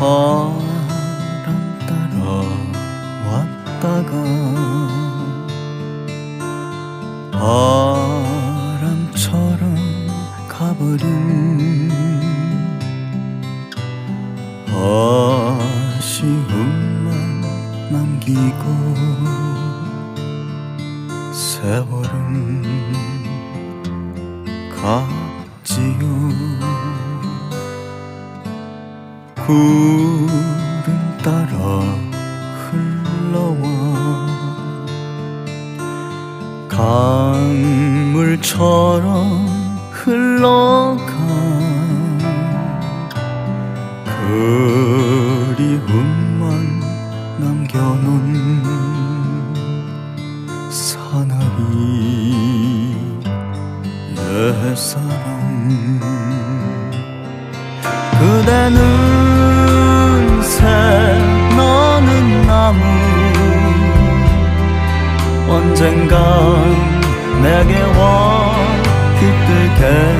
바람 따라 왔다가 바람처럼 가버린 남기고 세월은 갔지요. 구름 따라 흘러와 강물처럼 흘러가 사나이 옛사랑. 그대는 새 너는 나무. 언젠간 내게 와 깃들겠지요.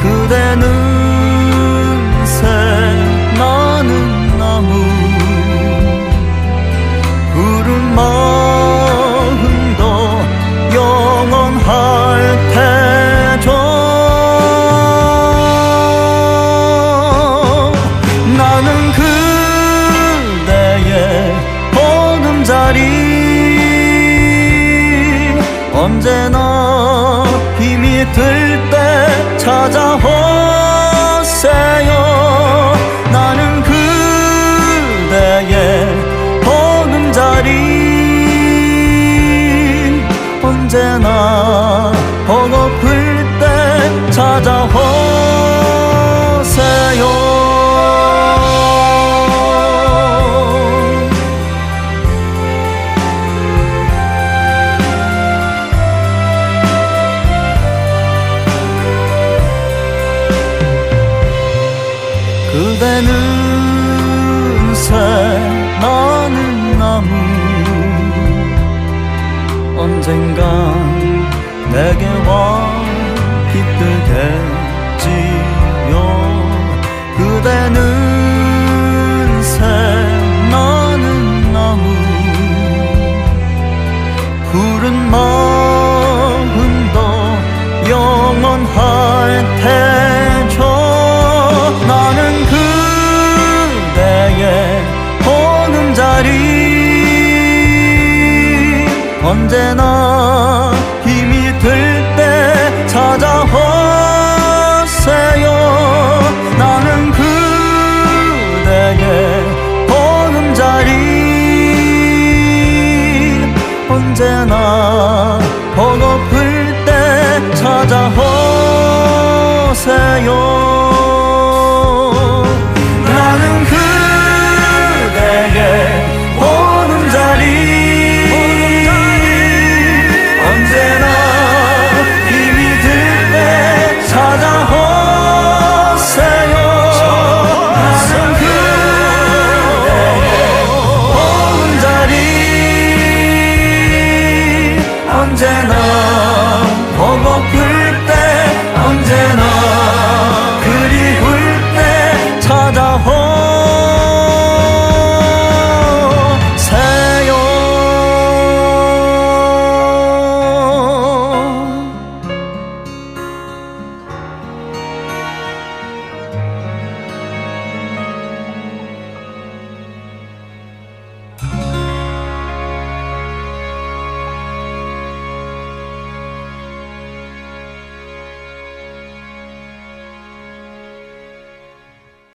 그대는 보금자리 언제나 힘이 들 때 찾아오세요. 나는 그대의 보금자리. 언제나 버거플 그대는 새 나는 나무 언젠간 내게 와 깃들겠 언제나 힘이 들 때 찾아오세요. 나는 그대의 보금자리. 언제나 버거플 때 찾아오세요